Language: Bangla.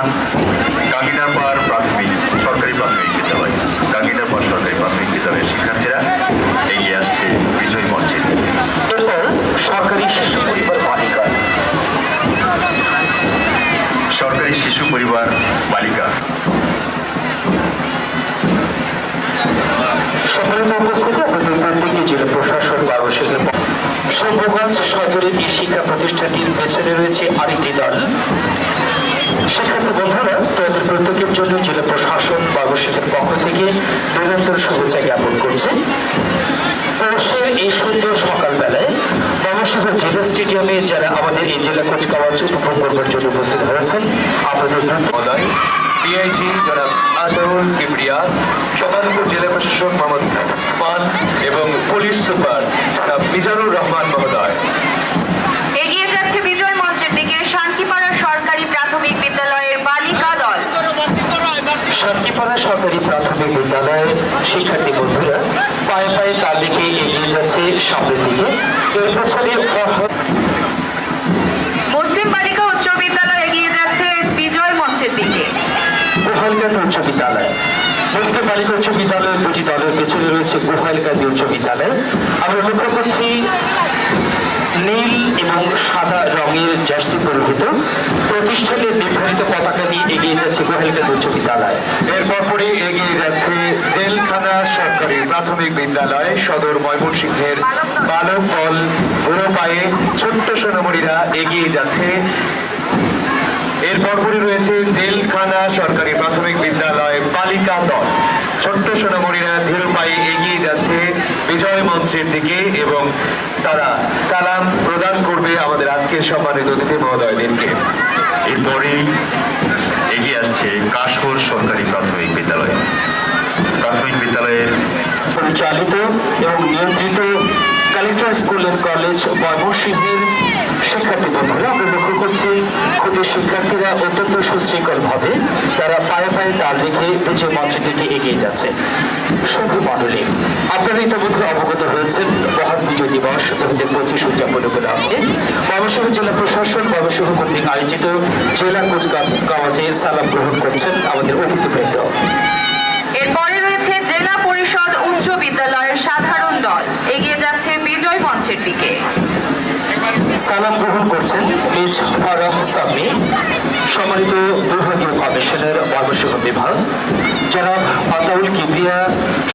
প্রতিষ্ঠান কাঙ্গিনাপাড় প্রাথমিক সরকারি প্রাথমিক বিদ্যালয় কাঙ্গিনাপাড় সরকারি প্রাথমিক বিদ্যালয়ের শিক্ষার্থীরা এগিয়ে আসছে বিজয় মঞ্চে। সরকারি শিশু পরিবার বালিকা। সরকারি শিশু পরিবার বালিকা। সম্মানিত উপস্থিতি প্রশাসন বা আবাসিকের সদরের এই শিক্ষা প্রতিষ্ঠানটির পেছনে রয়েছে আরেকটি দল। শিক্ষার্থী বন্ধুরা তাদের প্রত্যেকের জন্য জেলা প্রশাসন বা আবাসিকের পক্ষ থেকে নিরন্তর শুভেচ্ছা জ্ঞাপন করছে। এই সুন্দর সকালবেলায় বাবাসাগর জেলা স্টেডিয়ামে যারা আমাদের এই জেলা কুচকাওয়াজ উপভোগ করবার জন্য উপস্থিত হয়েছেন, আপনাদের মহোদয় ডিআইজি জনাব আতাউল কিবরিয়া সমানপুর জেলা প্রশাসক মোহাম্মদ মান এবং পুলিশ সুপার জনাব মিজানুর রহমান মহোদয় এগিয়ে যাচ্ছে বিজয় মঞ্চের দিকে শান্তিপাড়া সরকারি প্রাথমিক বিদ্যালয়ের বালিকা দল শান্তিপাড়া সরকারি প্রাথমিক বিদ্যালয়ের শিক্ষার্থী বন্ধুরা পায়ে পায়ে তার দিকে এগিয়ে যাচ্ছে সামনের দিকে। এর পেছনে মুসলিম বালিকা উচ্চ বিদ্যালয় এগিয়ে যাচ্ছে বিজয় মঞ্চের দিকে। উচ্চ বিদ্যালয়। মুসলিম বালিকা উচ্চ বিদ্যালয়ের দুটি দলের পেছনে রয়েছে উচ্চ বিদ্যালয়। আমরা লক্ষ্য করছি নীল এবং সাদা রঙের জার্সি পরিহিত। নিয়ে যাচ্ছে উচ্চ বিদ্যালয়। এরপর পরে এগিয়ে যাচ্ছে জেলখানা সরকারি প্রাথমিক বিদ্যালয় সদর ময়মনসিংহের বালক দল বুড়ো পায়ে ছোট্ট সোনামণিরা এগিয়ে যাচ্ছে। এরপর পরে রয়েছে জেলখানা সরকারি প্রাথমিক বিদ্যালয় বালিকা দল। ছোট্ট সোনামণিরা ধীর পায়ে এগিয়ে যাচ্ছে বিজয় মঞ্চের দিকে এবং তারা সালাম প্রদান করবে আমাদের আজকের সম্মানিত অতিথি মহোদয়দেরকে এরপরেই এগিয়ে আসছে কাশপুর সরকারি প্রাথমিক বিদ্যালয়। প্রাথমিক বিদ্যালয়ের পরিচালিত এবং নিয়ন্ত্রিত কালেক্টর স্কুল এন্ড কলেজ ময়মনসিংহের শিক্ষার্থী বন্ধুরা, আমরা লক্ষ্য করছি ক্ষুদ্র শিক্ষার্থীরা অত্যন্ত সুশৃঙ্খল ভাবে তারা পায়ে পায়ে তাল রেখে বিজয় মঞ্চের দিকে এগিয়ে যাচ্ছে। শুধু মণ্ডলী, আপনারা ইতিমধ্যে অবগত হয়েছেন, মহান বিজয় দিবস দু হাজার পঁচিশ উদযাপন উপলক্ষে ময়মনসিংহ জেলা প্রশাসন ময়মনসিংহ কর্তৃক আয়োজিত জেলা কুচকাওয়াজে সালাম গ্রহণ করছেন আমাদের অতিথিবৃন্দ এরপরে রয়েছে জেলা পরিষদ উচ্চ বিদ্যালয়ের সাধারণ দল। এগিয়ে যাচ্ছে বিজয় মঞ্চের দিকে। সালাম গ্রহণ করছেন মিজ ফারাহ সামি সম্মানিত বিভাগীয় কমিশনের ময়মনসিংহ বিভাগ জনাব